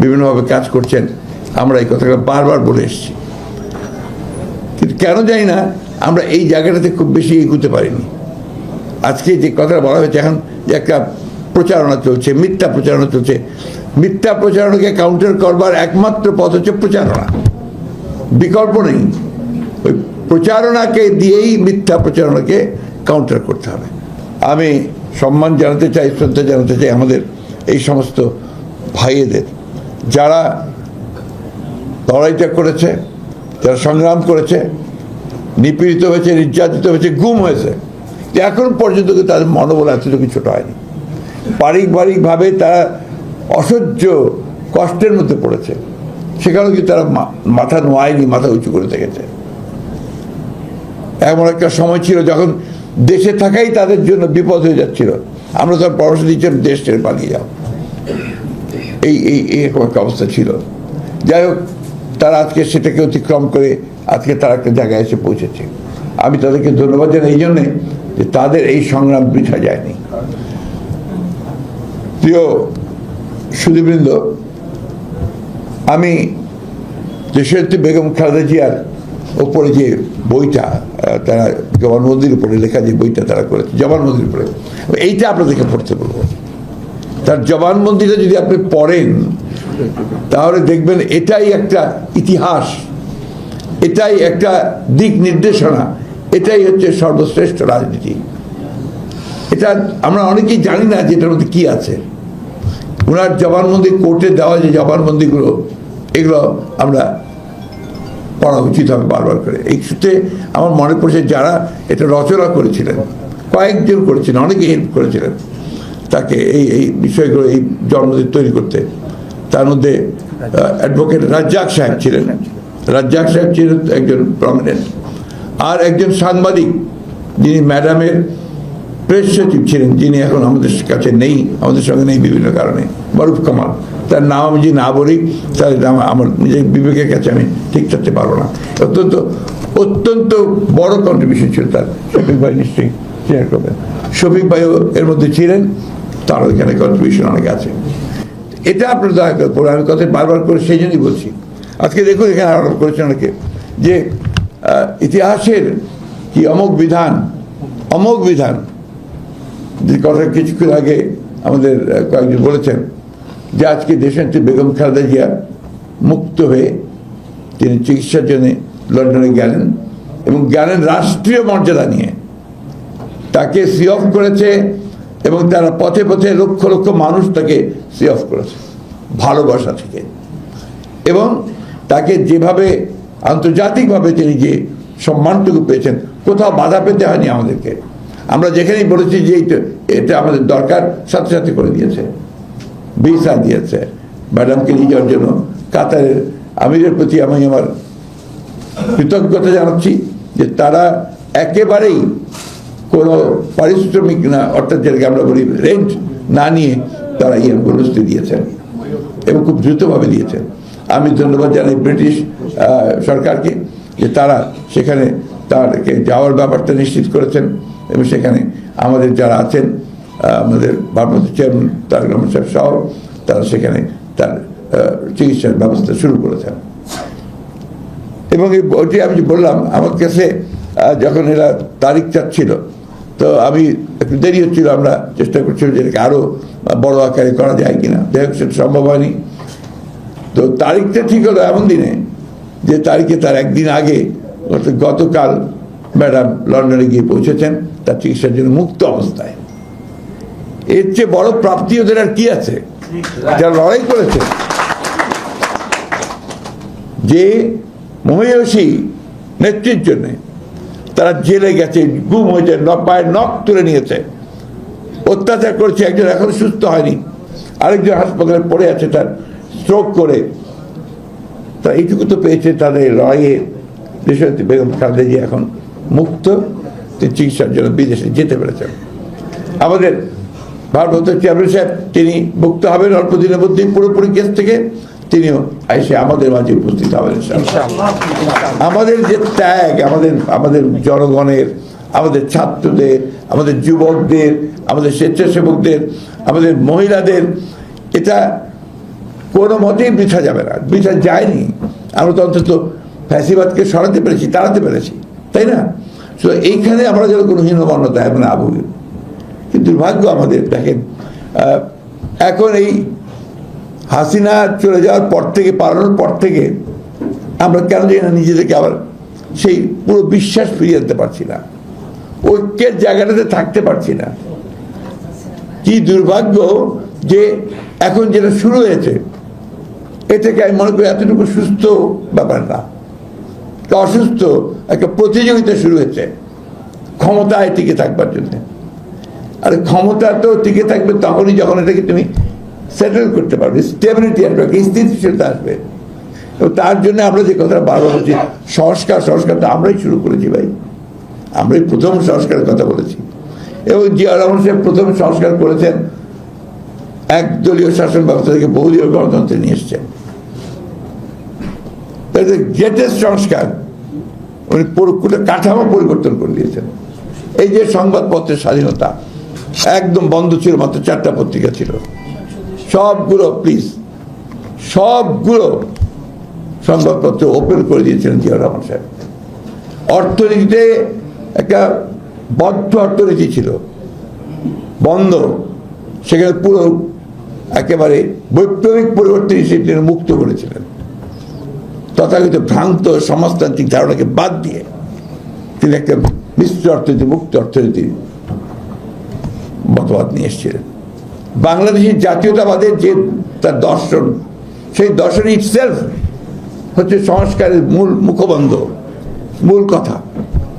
বিভিন্নভাবে কাজ করছেন, আমরা এই কথাটা বারবার বলে এসেছি। কিন্তু কেন জানি না, আমরা এই জায়গাটাতে খুব বেশি এগুতে পারিনি। আজকে যে কথাটা বলা হয়েছে, এখন যে একটা প্রচারণা চলছে, মিথ্যা প্রচারণা চলছে, মিথ্যা প্রচারণাকে কাউন্টার করবার একমাত্র পথ হচ্ছে প্রচারণা। বিকল্প নেই। ওই প্রচারণাকে দিয়েই মিথ্যা প্রচারণাকে কাউন্টার করতে হবে। আমি সম্মান জানাতে চাই, শ্রদ্ধা জানাতে চাই আমাদের এই সমস্ত ভাইয়েদের। যারা লড়াইটা করেছে, যারা সংগ্রাম করেছে, নিপীড়িত হয়েছে, নির্যাতিত হয়েছে, গুম হয়েছে এখন পর্যন্ত তাদের মনোবল এতটুকু ছোট হয়নি। পারিবারিকভাবে তারা অসহ্য কষ্টের মধ্যে পড়েছে। সেখানেও কিন্তু তারা মাথা নোয়ায়নি, মাথা উঁচু করে দেখেছে এমন একটা সময় ছিল যখন দেশে থাকাই তাদের জন্য বিপদ হয়ে যাচ্ছিল। আমরা তো পরামর্শ দিচ্ছিলাম দেশ ছেড়ে পালিয়ে যাও এই এই এরকম একটা অবস্থা ছিল। যাই হোক, তারা আজকে সেটাকে অতিক্রম করে আজকে তারা একটা জায়গায় এসে পৌঁছেছে। আমি তাদেরকে ধন্যবাদ জানাই এই জন্যে যে তাদের এই সংগ্রাম বৃথা যায়নি। প্রিয় সুদীবৃন্দ আমি দেশরত্রী বেগম খালেদা জিয়ার ওপরে যে বইটা তারা জবানবন্দির উপরে লেখা যে বইটা তারা করেছে জবানবন্দির উপরে, এইটা আপনাদেরকে পড়তে বলব। তার জবানবন্দিটা যদি আপনি পড়েন, তাহলে দেখবেন এটাই একটা ইতিহাস, এটাই একটা দিক নির্দেশনা, এটাই হচ্ছে সর্বশ্রেষ্ঠ রাজনীতি। এটা আমরা অনেকেই জানি না যে এটার মধ্যে কি আছে। ওনার জবানবন্দি কোর্টে দেওয়া যে জবানবন্দিগুলো, এগুলো আমরা পড়া উচিত হবে বারবার করে। এই সূত্রে আমার মনে পড়ছে যারা এটা রচনা করেছিলেন, কয়েকজন করেছিলেন, অনেকে হেল্প করেছিলেন। তাকে এই এই বিষয়গুলো, এই জন্মদিন তৈরি করতে। তার মধ্যে অ্যাডভোকেট রাজ্জাক সাহেব ছিলেন। রাজ্জাক সাহেব ছিলেন একজন প্রমিনেন্ট আর একজন সাংবাদিক, যিনি ম্যাডামের প্রেস সচিব ছিলেন, যিনি এখন আমাদের কাছে নেই, আমাদের সঙ্গে নেই বিভিন্ন কারণে। মারুফ কামাল। তার নাম আমি যদি না বলি, তাহলে নাম আমার নিজের বিবেকের কাছে আমি ঠিক থাকতে পারব না। অত্যন্ত অত্যন্ত বড় কন্ট্রিবিউশন ছিল তার। শফিক ভাই নিশ্চয়ই শফিক ভাইও এর মধ্যে ছিলেন। তারও এখানে কন্ট্রিবিউশন অনেক আছে। এটা আপনার দয়া করে পড়ে, আমি কথা বারবার করে সেই জন্যই বলছি। আজকে দেখুন এখানে আরোপ করেছেন অনেকে, যে ইতিহাসের কি অমোঘ বিধান অমোঘ বিধান, যে কথা কিছুক্ষণ আগে আমাদের কয়েকজন বলেছেন, যে আজকে দেশনেত্রী বেগম খালেদা জিয়া মুক্ত হয়ে তিনি চিকিৎসার জন্য লন্ডনে গেলেন এবং গেলেন রাষ্ট্রীয় মর্যাদা নিয়ে। তাকে সি অফ করেছে এবং তারা পথে পথে লক্ষ লক্ষ মানুষ তাকে সি অফ করেছে, ভালোবাসা থেকে। এবং তাকে যেভাবে আন্তর্জাতিকভাবে তিনি যে সম্মানটুকু পেয়েছেন, কোথাও বাধা পেতে হয়নি আমাদেরকে। আমরা যেখানেই বলেছি যে এটা আমাদের দরকার, সাথে সাথে করে দিয়েছে। ভিসা দিয়েছে। ম্যাডামকে নিয়ে যাওয়ার জন্য কাতারের আমিরের প্রতি আমি আমার কৃতজ্ঞতা জানাচ্ছি যে তারা একেবারেই কোনো পারিশ্রমিক না, অর্থাৎ যেটাকে আমরা বলি রেন্ট না নিয়ে তারা ইয়ে বনস্তি দিয়েছেন এবং খুব দ্রুতভাবে দিয়েছেন। আমি ধন্যবাদ জানাই ব্রিটিশ সরকারকে যে তারা সেখানে তারকে যাওয়ার ব্যাপারটা নিশ্চিত করেছেন এবং সেখানে আমাদের যারা আছেন আমাদের ভারপ্রাপ্ত চেয়ারম্যান তারেক রহমান সাহেব সহ তারা সেখানে তার চিকিৎসার ব্যবস্থা শুরু করেছেন। এবং এই বইটি আমি বললাম আমার কাছে যখন এরা তারিখ চাচ্ছিল, তো আমি একটু দেরি হচ্ছিল, আমরা চেষ্টা করছিলাম যে এটাকে আরও বড় আকারে করা যায় কিনা। যাই হোক, সেটা সম্ভব হয়নি। তো তারিখটা ঠিক হলো এমন দিনে যে তারিখে তার একদিন আগে গতকাল ম্যাডাম লন্ডনে গিয়ে পৌঁছেছেন, তার চিকিৎসার জন্য মুক্ত অবস্থায়। এর চেয়ে বড় প্রাপ্তি ওদের আর কি আছে? যারা লড়াই করেছে। যে মহিষী নেত্রীর জন্যে তারা জেলে গেছে, গুম হয়েছে পায়ের নখ তুলে নিয়েছে। অত্যাচার করেছে, একজন এখন সুস্থ হয়নি। আরেকজন হাসপাতালে পড়ে আছে তার স্ট্রোক করে। তা এইটুকু তো পেয়েছে তাদের লড়াইয়ে দেশের বেগম খালেদা জিয়া এখন মুক্ত। তিনি চিকিৎসার জন্য বিদেশে যেতে পেরেছেন। আমাদের ভারপ্রাপ্ত চেয়ারম্যান সাহেব, তিনি মুক্ত হবেন অল্প দিনের মধ্যেই পুরোপুরি কেস থেকে। তিনিও এসে আমাদের মাঝে উপস্থিত হবেন আমাদের যে ত্যাগ আমাদের আমাদের জনগণের আমাদের ছাত্রদের আমাদের যুবকদের আমাদের স্বেচ্ছাসেবকদের আমাদের মহিলাদের এটা কোনো মতেই বৃথা যাবে না বৃথা যায়নি। আমরা তো অন্তত ফ্যাসিবাদকে সরাতে পেরেছি তাড়াতে পেরেছি তাই না? তো এইখানে আমরা যেন কোনো এখন না ভুগি। কিন্তু দুর্ভাগ্য আমাদের দেখেন এখন এই হাসিনা চলে যাওয়ার পর থেকে, পালানোর পর থেকে আমরা কেন জানি না নিজেদেরকে আবার সেই পুরো বিশ্বাস ফিরিয়ে আনতে পারছি না। ঐক্যের জায়গাটাতে থাকতে পারছি না। কি দুর্ভাগ্য যে এখন যেটা শুরু হয়েছে, এ থেকে আমি মনে করি এতটুকু সুস্থ ব্যাপার না। অসুস্থ একটা প্রতিযোগিতা শুরু হয়েছে ক্ষমতায় টিকে থাকবার জন্য। আর ক্ষমতা তো টিকে থাকবে তখনই যখন এটাকে তুমি সেটেল করতে পারবে স্টেবিলিটি আসবে স্থিতিশীলতা আসবে। এবং তার জন্য আমরা যে কথাটা বারবার বলছি, সংস্কার সংস্কার তো আমরাই শুরু করেছি ভাই। আমরাই প্রথম সংস্কারের কথা বলেছি। এবং জিয়া রহমান সাহেব প্রথম সংস্কার করেছেন একদলীয় শাসন ব্যবস্থা থেকে বহুদলীয় গণতন্ত্রে নিয়ে এসছেন। গ্রেটেস্ট সংস্কার। উনি পুরো কাঠামো পরিবর্তন করে দিয়েছেন। এই যে সংবাদপত্রের স্বাধীনতা, একদম বন্ধ ছিল, মাত্র চারটা পত্রিকা ছিল। সবগুলো প্লিজ সবগুলো সংবাদপত্র ওপেন করে দিয়েছিলেন জিয়া রহমান সাহেব। অর্থনীতিতে একটা বদ্ধ অর্থনীতি ছিল, বন্ধ। সেখানে পুরো একেবারে বৈপ্লবিক পরিবর্তন হিসেবে তিনি মুক্ত করেছিলেন। তথাকথিত ভ্রান্ত সমাজতান্ত্রিক ধারণাকে বাদ দিয়ে তিনি একটা মিশ্র অর্থনীতি, মুক্ত অর্থনীতির মতবাদ নিয়ে এসেছিলেন। বাংলাদেশের জাতীয়তাবাদের যে তার দর্শন, সেই দর্শন ইটসেলফ হচ্ছে সংস্কারের মূল মুখবন্ধ, মূল কথা।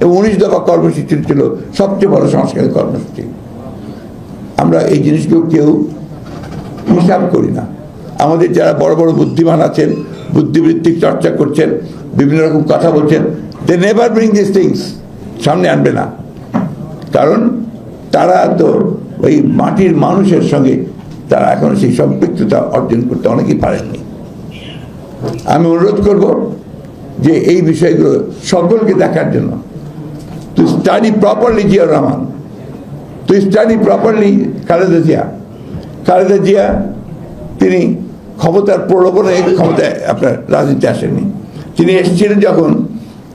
এবং উনিশ দফা কর্মসূচি ছিল সবচেয়ে বড় সংস্কারের কর্মসূচি। আমরা এই জিনিসগুলো কেউ হিসাব করি না। আমাদের যারা বড় বড় বুদ্ধিমান আছেন, বুদ্ধিবৃত্তিক চর্চা করছেন, বিভিন্ন রকম কথা বলছেন they never bring this things সামনে আনবে না। কারণ তারা তো ওই মাটির মানুষের সঙ্গে তারা এখন সেই সম্পৃক্ততা অর্জন করতে অনেকেই পারেননি। আমি অনুরোধ করব যে এই বিষয়গুলো সকলকে দেখার জন্য। To study properly Zia Rahman to study properly Khaleda Zia Khaleda Zia তিনি ক্ষমতার প্রলোভনে ক্ষমতায় আপনার রাজনীতি আসেননি। তিনি এসেছিলেন যখন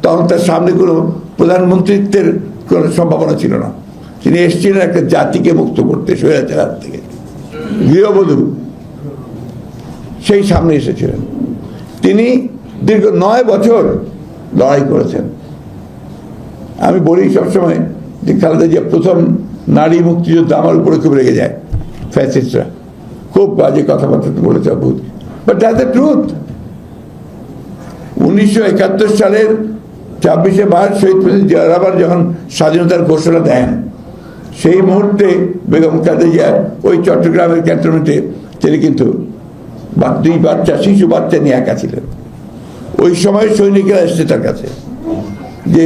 তখন তার সামনে কোনো প্রধানমন্ত্রিত্বের কোনো সম্ভাবনা ছিল না। তিনি এসেছিলেন একটা জাতিকে মুক্ত করতে স্বৈরাচার হাত থেকে। গৃহবধূ সেই সামনে এসেছিলেন। তিনি দীর্ঘ নয় বছর লড়াই করেছেন। আমি বলি সবসময় যে খালেদা জিয়া প্রথম নারী মুক্তিযুদ্ধ আমার উপরে খুব রেগে যায় ফ্যাসিস্টরা খুব বাজে কথাবার্তা বলেছে বহুত বাট দ্যাট দ্য ট্রুথ উনিশশো একাত্তর সালের ছাব্বিশে মার্চ শহীদ প্রেসিডেন্ট যখন স্বাধীনতার ঘোষণা দেন সেই মুহূর্তে বেগম খালেদা ওই চট্টগ্রামের ক্যান্টনমেন্টে তিনি কিন্তু দুই বাচ্চা শিশু বাচ্চা নিয়ে একা ছিলেন। ওই সময় সৈনিকেরা এসছে তার কাছে যে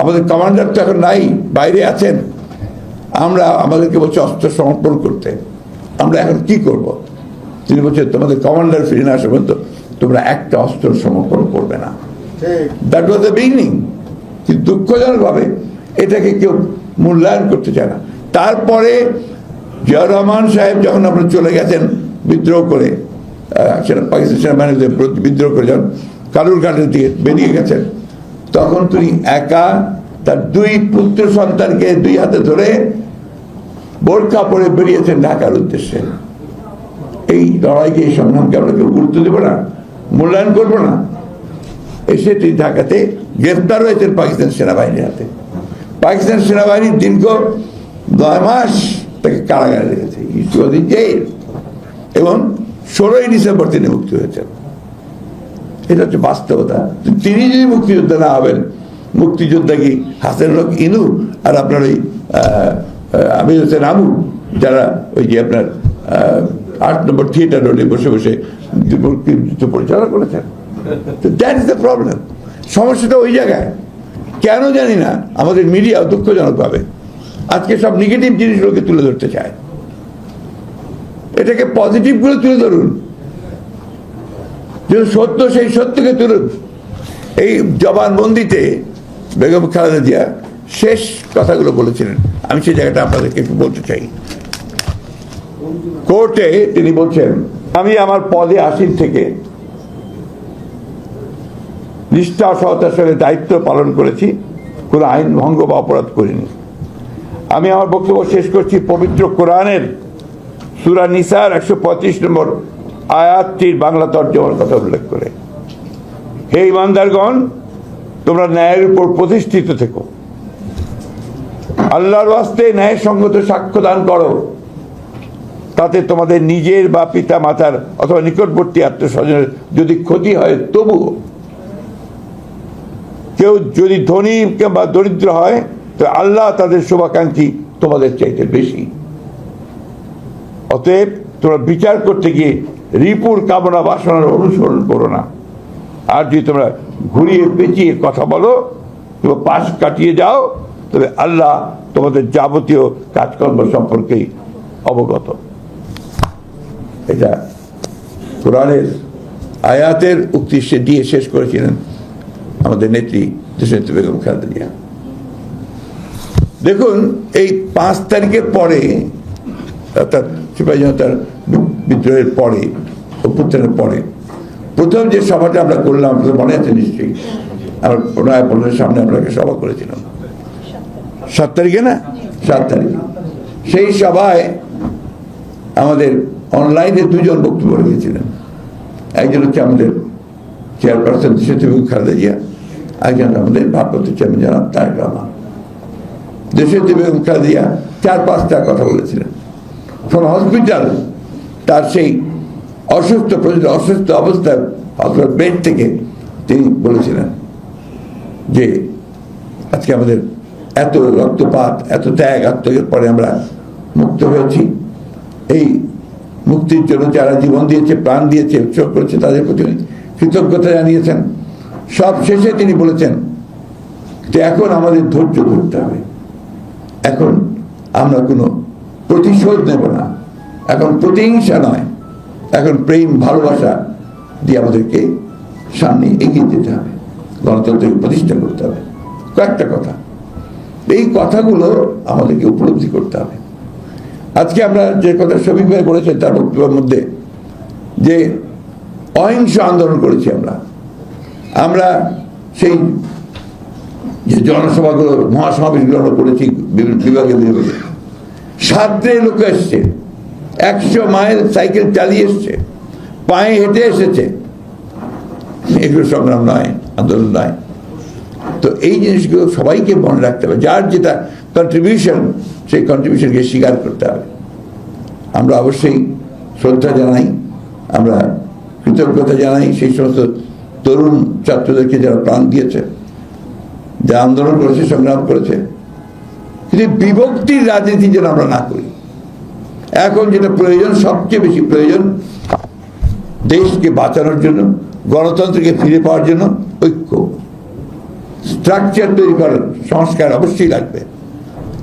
আমাদের কমান্ডার তো এখন নাই বাইরে আছেন। আমরা আমাদেরকে বলছে অস্ত্র সমর্পণ করতে। আমরা এখন কি করব? তিনি বলছেন তোমাদের কমান্ডার ফিরে না আসা পর্যন্ত তোমরা একটা অস্ত্র সমর্পণ করবে না। দ্যাট ওয়াজ দ্য বিগিনিং কিন্তু দুঃখজনকভাবে এটাকে কেউ মূল্যায়ন করতে চায় না। তারপরে জিয়া রহমান সাহেব যখন আপনার চলে গেছেন বিদ্রোহ করে সেনা পাকিস্তান সেনাবাহিনীদের বিদ্রোহ করে যখন কালুর ঘাটের দিকে বেরিয়ে গেছেন, তখন তিনি একা তার দুই পুত্র সন্তানকে দুই হাতে ধরে বোরখা পরে বেরিয়েছেন ঢাকার উদ্দেশ্যে। এই লড়াইকে, এই সংগ্রামকে আমরা কেউ গুরুত্ব দেবো না, মূল্যায়ন করব না। এসে তিনি ঢাকাতে গ্রেফতার হয়েছেন পাকিস্তান সেনাবাহিনীর হাতে। পাকিস্তান সেনাবাহিনী দীর্ঘ নয় মাস তাকে কারাগারে রেখেছে। ইস্যুদিন জেল। এবং ষোলোই ডিসেম্বর তিনি মুক্তি হয়েছেন। এটা হচ্ছে বাস্তবতা। তিনি যদি মুক্তিযোদ্ধা না হবেন, মুক্তিযোদ্ধা কি হাসেন লোক ইনু আর আপনার ওই আমির হোসেন আবু যারা ওই যে আপনার আট নম্বর থিয়েটার রোডে বসে বসে মুক্তিযুদ্ধ পরিচালনা করেছেন? দ্যাট ইজ দ্য প্রবলেম সমস্যাটা ওই জায়গায়। কেন জানি না, আমাদের মিডিয়া দুঃখজনকভাবে আজকে সব নেগেটিভ জিনিসগুলোকে তুলে ধরতে চায়। এটাকে পজিটিভগুলো তুলে ধরুন। যে সত্য, সেই সত্যকে তুলুন। এই জবানবন্দিতে বেগম খালেদা জিয়া শেষ কথাগুলো বলেছিলেন। আমি সেই জায়গাটা আপনাদেরকে একটু বলতে চাই। কোর্টে তিনি বলছেন, আমি আমার পদে আসীন থেকে নিষ্ঠা সহতার সঙ্গে দায়িত্ব পালন করেছি, কোনো আইন ভঙ্গ বা অপরাধ করিনি। আমি আমার বক্তব্য শেষ করছি, পবিত্র কোরআনের সুরা নিসার একশো পঁচিশ নম্বর আয়াতটির বাংলা তর্জমার কথা উল্লেখ করে। হে ইমানদারগণ, তোমরা ন্যায়ের উপর প্রতিষ্ঠিত থেকো। আল্লাহর ওয়াস্তে ন্যায়সঙ্গত সাক্ষ্য দান করো। তাতে তোমাদের নিজের বা পিতা মাতার অথবা নিকটবর্তী আত্মস্বজনের যদি ক্ষতি হয়, তবুও কেউ যদি ধনী কিংবা দরিদ্র হয়, তো আল্লাহ তাদের শুভাকাঙ্ক্ষী তোমাদের চাইতে বেশি। অতএব তোমরা বিচার করতে গিয়ে রিপুর কামনা বাসনার অনুসরণ করো না। আর যদি তোমরা ঘুরিয়ে পেঁচিয়ে কথা বলো কিংবা পাশ কাটিয়ে যাও, তবে আল্লাহ তোমাদের যাবতীয় কাজকর্ম সম্পর্কেই অবগত। এটা কোরআনের আয়াতের উক্তি দিয়ে শেষ করেছিলেন। আমাদের নেত্রী দেশনেত্রী বেগম খালেদা দেখুন, এই পাঁচ তারিখের পরে, অর্থাৎ সিপাহী জনতার বিদ্রোহের পরে, অভ্যুত্থানের পরে, প্রথম যে সভাটা আমরা করলাম আপনাদের মনে আছে নিশ্চয়ই? আমরা নয়া পল্লের সামনে আমরা একটা সভা করেছিলাম। সাত তারিখে না? সাত তারিখে। সেই সভায় আমাদের অনলাইনে দুজন বক্তব্য রেখেছিলেন। একজন হচ্ছে আমাদের চেয়ারপারসন দেশে খালেদা একজন আমাদের ভারপ্রাপ্ত চেয়ারম্যান জানাব তারেক রহমান দেশে বেগম খালেদা জিয়া চার পাঁচটা কথা বলেছিলেন ফ্রম হসপিটাল তার সেই অসুস্থ অসুস্থ অবস্থায় হসপিটাল বেড থেকে তিনি বলেছিলেন যে আজকে আমাদের এত রক্তপাত এত ত্যাগ আত্মত্যাগের পরে আমরা মুক্ত হয়েছি এই মুক্তির জন্য যারা জীবন দিয়েছে প্রাণ দিয়েছে উৎসব করেছে তাদের প্রতি কৃতজ্ঞতা জানিয়েছেন সব শেষে তিনি বলেছেন যে এখন আমাদের ধৈর্য ধরতে হবে। এখন আমরা কোনো প্রতিশোধ নেব না। এখন প্রতিহিংসা নয়। এখন প্রেম, ভালোবাসা দিয়ে আমাদেরকে সামনে এগিয়ে যেতে হবে। গণতন্ত্রকে প্রতিষ্ঠা করতে হবে। কয়েকটা কথা। এই কথাগুলো আমাদেরকে উপলব্ধি করতে হবে। আজকে আমরা যে কথা শফিক ভাই বলেছেন, তার বক্তব্যের মধ্যে যে অহিংস আন্দোলন করেছি আমরা। আমরা সেই যে জনসভাগুলো, মহাসমাবেশগুলো আমরা করেছি বিভাগে বিভাগে। সাতটে লোক এসছে। একশো মাইল সাইকেল চালিয়ে এসছে। পায়ে হেঁটে এসেছে। এগুলো সংগ্রাম নয়, আন্দোলন নয়। তো এই জিনিসগুলো সবাইকে মনে রাখতে হবে। যার যেটা কন্ট্রিবিউশন সেই কন্ট্রিবিউশনকে স্বীকার করতে হবে। আমরা অবশ্যই শ্রদ্ধা জানাই। আমরা কৃতজ্ঞতা জানাই সেই সমস্ত তরুণ ছাত্রদেরকে যারা প্রাণ দিয়েছে, যা আন্দোলন করেছে, সংগ্রাম করেছে। কিন্তু বিভক্তির রাজনীতি যেন আমরা না করি। এখন যেটা প্রয়োজন, সবচেয়ে বেশি প্রয়োজন, দেশকে বাঁচানোর জন্য, গণতন্ত্রকে ফিরে পাওয়ার জন্য ঐক্য। স্ট্রাকচার তৈরি করার সংস্কার অবশ্যই লাগবে।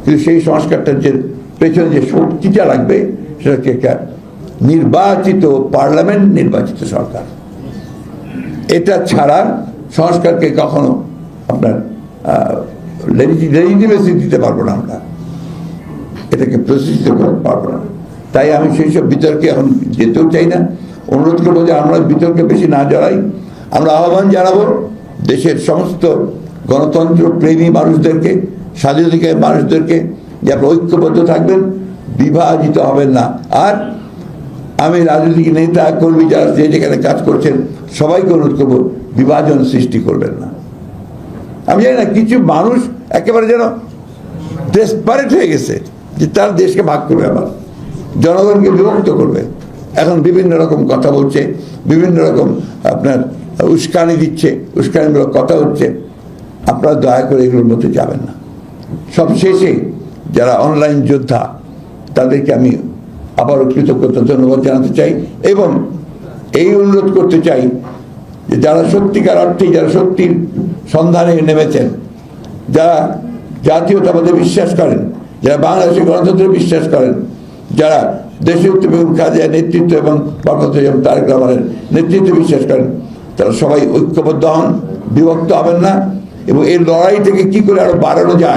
কিন্তু সেই সংস্কারটার যে পেছনে যে শক্তিটা লাগবে, সেটা হচ্ছে একটা নির্বাচিত পার্লামেন্ট, নির্বাচিত সরকার। এটা ছাড়া সংস্কারকে কখনো আপনার লেজিটিমেসি দিতে পারব না আমরা। এটাকে প্রতিষ্ঠিত করতে পারব না। তাই আমি সেই সব বিতর্কে এখন যেতেও চাই না। অনুরোধ করব যে আমরা বিতর্কে বেশি না জড়াই। আমরা আহ্বান জানাব দেশের সমস্ত গণতন্ত্র প্রেমী মানুষদেরকে স্বাধীনতাকারী মানুষদেরকে যে আপনারা ঐক্যবদ্ধ থাকবেন, বিভাজিত হবেন না। আর আমি রাজনৈতিক নেতা, কর্মী, যারা যে যেখানে কাজ করছেন, সবাইকে অনুরোধ করব, বিভাজন সৃষ্টি করবেন না। আমি জানি না, কিছু মানুষ একেবারে যেন ডেসপারেট হয়ে গেছে, যে তার দেশকে ভাগ করবে আবার। জনগণকে বিভক্ত করবে। এখন বিভিন্ন রকম কথা বলছে, বিভিন্ন রকম আপনার উস্কানি দিচ্ছে, উস্কানিমূলক কথা হচ্ছে। আপনারা দয়া করে এগুলোর মধ্যে যাবেন না। সব শেষে যারা অনলাইন যোদ্ধা, তাদেরকে আমি আবারও কৃতজ্ঞতা, ধন্যবাদ জানাতে চাই এবং এই অনুরোধ করতে চাই যে যারা সত্যিকার অর্থে, যারা সত্যির সন্ধানে নেমেছেন, যারা জাতীয়তাবাদে বিশ্বাস করেন, যারা বাংলাদেশের গণতন্ত্রে বিশ্বাস করেন, যারা দেশের বেগম খাদিয়া নেতৃত্ব এবং বরকত তারেক রহমানের নেতৃত্বে বিশ্বাস করেন, তারা সবাই ঐক্যবদ্ধ হন, বিভক্ত হবেন না এবং এই লড়াই থেকে কি করে আরও বাড়ানো যায়?